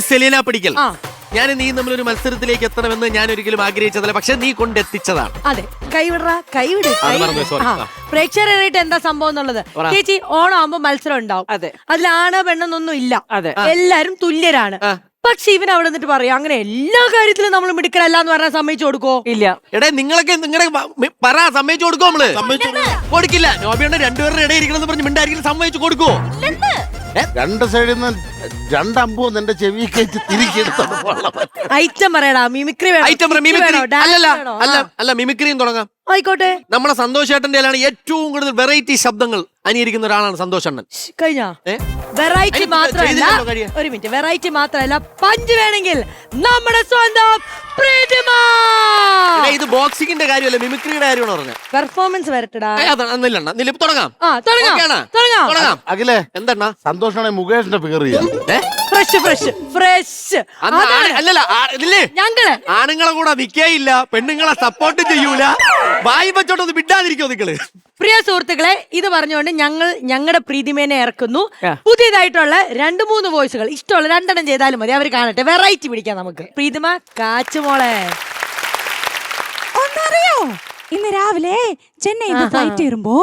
സെലീന പിടിക്കൽ. ഞാൻ നീ തമ്മിലൊരു മത്സരത്തിലേക്ക് എത്തണമെന്ന് ഞാൻ ഒരിക്കലും ആഗ്രഹിച്ചതല്ല പക്ഷെ നീ കൊണ്ടെത്തിച്ചതാണ്. അതെ കൈവിടറ കൈവിട്. ആ. പ്രേക്ഷകരായിട്ട് എന്താ സംഭവം എന്നുള്ളത്. ചേച്ചി ഓണം മത്സരം ഉണ്ടാവും. അതെ. അതിലാണ് ആണ് പെണ്ണെന്നൊന്നും ഇല്ല. അതെ. എല്ലാരും തുല്യരാണ്. പക്ഷെ ഇവൻ അവിടെ നിന്നിട്ട് പറയാം അങ്ങനെ എല്ലാ കാര്യത്തിലും നമ്മൾ മിടുക്കലല്ല എന്ന് പറഞ്ഞാൽ സമ്മതിച്ചു കൊടുക്കോ ഇല്ല. എടേ നിങ്ങളൊക്കെ നിങ്ങളുടെ പറ സമ്മതിച്ചു കൊടുക്കോ നമ്മൾ? കൊടുക്കില്ല. നോബിയുടെ രണ്ടുപേരുടെ ഇടയിൽ ഇരിക്കണമെന്ന് പറഞ്ഞ് മിണ്ടായിരിക്കും സമ്മതിച്ചു കൊടുക്കുവോ? രണ്ട് സൈഡിൽ നിന്ന് രണ്ടമ്പോ നിന്റെ ചെവി കയറ്റി പോകണം. ഐറ്റം പറയടാ മിമിക്രി വേണോ? ഐറ്റം skit മിമിക്രി വേണോ, dance അല്ലല്ല വേണോ? അല്ല ആ. അല്ല മിമിക്രിയും തുടങ്ങാം. ആയിക്കോട്ടെ. നമ്മളെ സന്തോഷേട്ടന്റെ ഏറ്റവും കൂടുതൽ വെറൈറ്റി ശബ്ദങ്ങൾ. അനുകരിക്കുന്ന ഒരാളാണ് സന്തോഷണ്ണൻ അണ്ണൻ. കഴിഞ്ഞാ? വെറൈറ്റി മാത്രമല്ല. ഒരു മിനിറ്റ്. വെറൈറ്റി മാത്രമല്ല. പഞ്ച് വേണമെങ്കിൽ നമ്മുടെ സ്വന്തം ഇത് ബോക്സിംഗിന്റെ കാര്യമല്ല? മിമിക്രിയുടെ കാര്യമാണ് പറഞ്ഞത് പെർഫോമൻസ് വരട്ടടാ. തുടങ്ങാം. ആ തുടങ്ങാം. അഖിലേ എന്തെണ്ണ? സന്തോഷാണെങ്കിൽ മുകേഷിന്റെ ഫിഗർ ചെയ്യാം. ഫ്രഷ് ഫ്രഷ് ഫ്രഷ് അല്ലല്ല ഞങ്ങൾ. ആണുങ്ങളെ കൂടെ നിക്കേയില്ല പെണ്ണുങ്ങളെ സപ്പോർട്ട് ചെയ്യൂല. വായി വെച്ചോട്ടൊന്ന് വിടാതിരിക്കോ നിങ്ങൾ. പ്രിയ സുഹൃത്തുക്കളെ ഇത് പറഞ്ഞുകൊണ്ട് ഞങ്ങൾ ഞങ്ങളുടെ പ്രീതിമേനെ ഇറക്കുന്നു. പുതിയതായിട്ടുള്ള രണ്ട് മൂന്ന് വോയിസുകൾ. ഇഷ്ടമുള്ള രണ്ടെണ്ണം ചെയ്താലും മതി. അവർ കാണട്ടെ. വെറൈറ്റി പിടിക്കാം നമുക്ക്. പ്രീതിമ കാച്ചുമോളെ. ഒന്നറിയോ? ഇന്ന് രാവിലെ ചെന്നൈയിൽ ഫ്ലൈറ്റ് വരുമ്പോ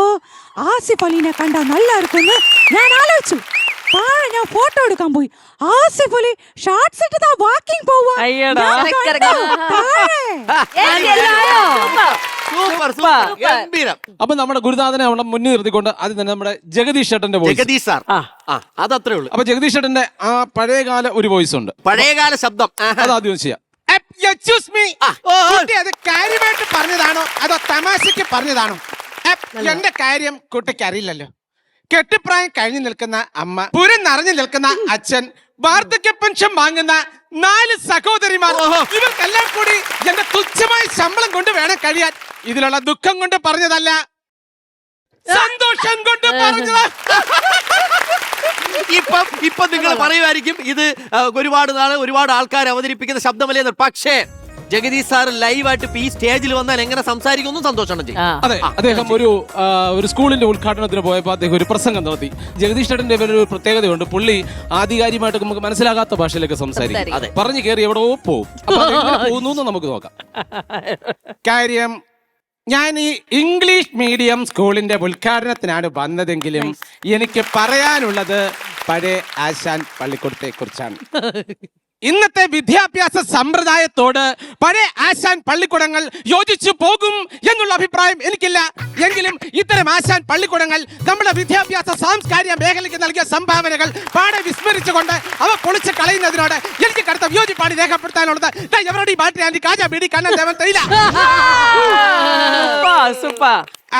ആസിഫ് അലീനെ കണ്ടാ നല്ല ഇരിക്കുമെന്ന് ഞാൻ ആലോചിച്ചു. താഴെ ഞാൻ ഫോട്ടോ എടുക്കാൻ പോയി. ആസിഫ് അലി ഷാർട്സ് ഇട്ട് വാക്കിംഗ് പോവാ. സൂപ്പർ സൂപ്പർ ഗംഭീരം. അപ്പൊ നമ്മുടെ ഗുരുനാഥനെ അവിടെ മുന്നിൽ നിർത്തിക്കൊണ്ട് ആദ്യം തന്നെ നമ്മുടെ ജഗദീഷ് ചേട്ടന്റെ വോയിസ് ജഗദീഷ് സാർ. ആ. ആ അതത്രേ ഉള്ളൂ. അപ്പൊ ജഗദീഷ് ചേട്ടന്റെ ആ പഴയകാല ഒരു വോയിസ് ഉണ്ട്. പഴയകാല ശബ്ദം. ആഹാ. അത് ആദ്യം ചെയ്യാം. എക്സ്ക്യൂസ് മീ ആ. കുട്ടി അത് കാര്യമായിട്ട് പറഞ്ഞതാണോ? അതോ തമാശക്ക് പറഞ്ഞതാണോ? എപ്, എന്റെ കാര്യം കുട്ടിക്ക് അറിയില്ലല്ലോ. കെട്ടിപ്രായം കഴിഞ്ഞു നിൽക്കുന്ന അമ്മ പുരം നിറഞ്ഞു നിൽക്കുന്ന അച്ഛൻ വാർദ്ധക്യ പെൻഷൻ വാങ്ങുന്ന നാല് സഹോദരിമാർ. ഇവർക്കെല്ലാം കൂടി എന്റെ തുച്ഛമായ ശമ്പളം കൊണ്ട് വേണം കഴിയാൻ. ഇതിലുള്ള ദുഃഖം കൊണ്ട് പറഞ്ഞതല്ല. സന്തോഷം കൊണ്ട് പറഞ്ഞതാ. ഇപ്പം ഇപ്പൊ നിങ്ങൾ പറയുമായിരിക്കും ഇത് ഒരുപാട് നാൾ ഒരുപാട് ആൾക്കാർ അവതരിപ്പിക്കുന്ന ശബ്ദമല്ലേ. പക്ഷേ ജഗദീഷ് സാർ ലൈവായിട്ട് ഇപ്പൊ ഈ സ്റ്റേജിൽ വന്നാൽ എങ്ങനെ സംസാരിക്കുന്നു സന്തോഷമാണ് ചെയ്യും അതെ അദ്ദേഹം ഒരു ആ, ഒരു സ്കൂളിന്റെ ഉദ്ഘാടനത്തിന് പോയപ്പോൾ അദ്ദേഹം ഒരു പ്രസംഗം നടത്തി. ജഗദീഷ് ചേട്ടന്റെ ഒരു പ്രത്യേകതയുണ്ട്. പുള്ളി ആധികാരികമായിട്ട് നമുക്ക് മനസ്സിലാകാത്ത ഭാഷയിലൊക്കെ സംസാരിക്കും. അതെ. പറഞ്ഞു കയറി എവിടെ പോകും അപ്പൊ പോകുന്നു എന്ന് നമുക്ക് നോക്കാം. കാര്യം ഞാൻ ഈ ഇംഗ്ലീഷ് മീഡിയം സ്കൂളിന്റെ ഉദ്ഘാടനത്തിനാണ് വന്നതെങ്കിലും എനിക്ക് പറയാനുള്ളത് പഴയ ആശാൻ പള്ളിക്കൂടത്തെ കുറിച്ചാണ് ഇന്നത്തെ വിദ്യാഭ്യാസ സമ്പ്രദായത്തോട് പഴയ ആശാൻ പള്ളിക്കൂടങ്ങൾ യോജിച്ചു പോകും എന്നുള്ള അഭിപ്രായം എനിക്കില്ല. എങ്കിലും ഇത്തരം ആശാൻ പള്ളിക്കൂടങ്ങൾ നമ്മുടെ വിദ്യാഭ്യാസ സാംസ്കാരിക മേഖലയ്ക്ക് നൽകിയ സംഭാവനകൾ പാടെ വിസ്മരിച്ചുകൊണ്ട് അവ പൊളിച്ച് കളയുന്നതിനോട് എനിക്ക് കടുത്ത വിയോജിപ്പാണ് രേഖപ്പെടുത്താനുള്ളത്. ദാ എവരുടെ ഈ ബാറ്ററി ആന്റി കാജ ബീഡി കണ്ണൻ ദേവൻ തൈല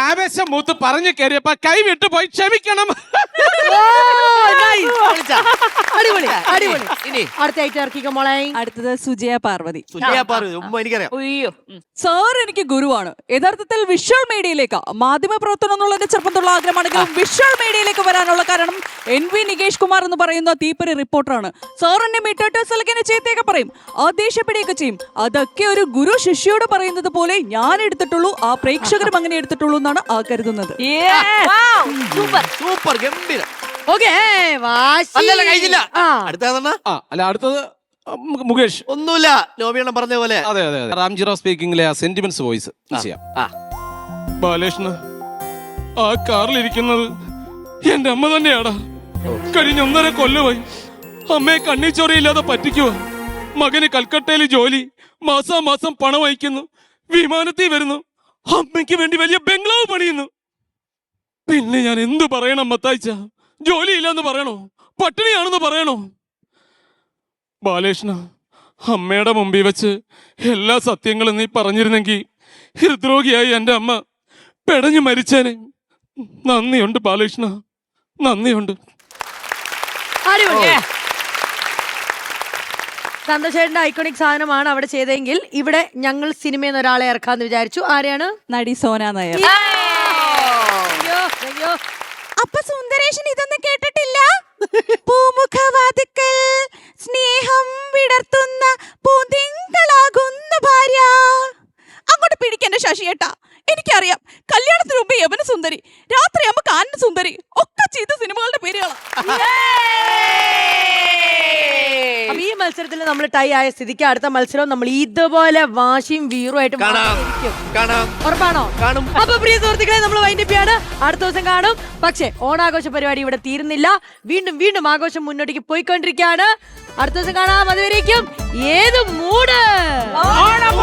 ആവേശം മൂത്ത് പറഞ്ഞു കയറിയപ്പോ കൈ വിട്ടു പോയി ക്ഷമിക്കണം. അടിപൊളി അടിപൊളി. ഇനി. അടുത്ത ഇറക്കിക്കോ മോളെ. അടുത്തത് സുജയ പാർവതി. സുജയ പാർവതി ഉമ്മ എനിക്കറിയാം. അയ്യോ. സാർ എനിക്ക് ഗുരുവാണ്. യഥാർത്ഥത്തിൽ വിഷ്വൽ മീഡിയയിലേക്ക് മാധ്യമ പ്രവർത്തനം എന്നുള്ള എന്റെ ചെറുപ്പത്തുള്ള ആഗ്രഹമാണെങ്കിലും വിഷ്വൽ മീഡിയയിലേക്ക് വരാനുള്ള കാരണം എൻ വി നികേഷ് കുമാർ എന്ന് പറയുന്ന തീപ്പരി റിപ്പോർട്ടറാണ്. സാർ എന്നെ മിറ്റേഴ്സിലൊക്കെ ചീത്തയൊക്കെ പറയും. ആ ദേഷ്യപ്പെടുകയൊക്കെ ചെയ്യും. അതൊക്കെ ഒരു ഗുരു ശിഷ്യോട് പറയുന്നത് പോലെ ഞാൻ എടുത്തിട്ടുള്ളൂ ആ പ്രേക്ഷകരും അങ്ങനെ എടുത്തിട്ടുള്ളൂ എന്നാണ് ആ കരുതുന്നത്. സൂപ്പർ സൂപ്പർ ഗംഭീരം. ഓക്കെ കഴിഞ്ഞില്ല. ആ. അടുത്തതെന്നാ ആ അല്ല അടുത്തത് മു- മുകേഷ്. ഒന്നുമില്ല നോബിയണ്ണം പറഞ്ഞ പോലെ. അതെ അതെ അതെ. റാംജിറോ സ്പീക്കിംഗിലെ ആ സെന്റിമെന്റ്സ് വോയിസ് ചെയ്യാം ആ. ബാലകൃഷ്ണ ആ കാറിലിരിക്കുന്നത് എന്റെ അമ്മ തന്നെയാടാ. കഴിഞ്ഞ ഒന്നര കൊല്ലമായി അമ്മയെ കണ്ണിച്ചോറിയില്ലാതെ പറ്റിക്കുക മകന് കൽക്കട്ടയിൽ ജോലി മാസാ മാസം പണം അയക്കുന്നു വിമാനത്തിൽ വരുന്നു അമ്മയ്ക്ക് വേണ്ടി വലിയ ബംഗ്ലാവ് പണിയുന്നു. പിന്നെ ഞാൻ എന്തു പറയണം മത്തായിച്ച ജോലിയില്ലെന്ന് പറയണോ? പട്ടിണിയാണെന്ന് പറയണോ? ബാലകൃഷ്ണ അമ്മയുടെ മുമ്പിൽ വെച്ച് എല്ലാ സത്യങ്ങളും നീ പറഞ്ഞിരുന്നെങ്കിൽ ഹൃദ്രോഗിയായി എന്റെ അമ്മ പെടഞ്ഞു മരിച്ചേനെ. നന്ദിയുണ്ട് ബാലകൃഷ്ണ നന്ദിയുണ്ട്. അടിപൊളി സന്തോഷേട്ടന്റെ ഐക്കോണിക് സാധനമാണ് അവിടെ ചെയ്തെങ്കിൽ ഇവിടെ ഞങ്ങൾ സിനിമയിൽ നിന്ന് ഒരാളെ ഇറക്കാന്ന് വിചാരിച്ചു. ആരെയാണ്? നടി സോന നായർ. അപ്പൊ സുന്ദരേശൻ ഇതൊന്നും കേട്ടിട്ടില്ല? പൂമുഖവാതുക്കൽ സ്നേഹം വിടർത്തുന്ന പൂതിങ്കളാകുന്ന ഭാര്യ. അങ്ങോട്ട് പിടിക്കണ്ട ശശിയേട്ടാ. എനിക്കറിയാം കല്യാണത്തിന് മുമ്പ് യവന സുന്ദരി രാത്രിയാകുമ്പോ കാനന സുന്ദരി ഒക്കെ ചെയ്ത സിനിമകളുടെ പേരുകളാ അപ്പൊ ഈ മത്സരം മത്സരത്തിൽ നമ്മൾ ടൈ ആയ സ്ഥിതിക്ക് അടുത്ത മത്സരം നമ്മൾ ഇതുപോലെ വാശിയും വീറുമായിട്ട് ഉറപ്പാണോ. അപ്പൊ പ്രിയ സുഹൃത്തുക്കളെ നമ്മൾ വൈൻഡപ്പിയാണ് അടുത്ത ദിവസം കാണും. പക്ഷേ ഓണാഘോഷ പരിപാടി ഇവിടെ തീരുന്നില്ല. വീണ്ടും വീണ്ടും ആഘോഷം മുന്നോട്ടേക്ക് പോയിക്കൊണ്ടിരിക്കുകയാണ്. അടുത്ത ദിവസം കാണാം. അതുവരേക്കും ഏത് മൂട്? ഓണം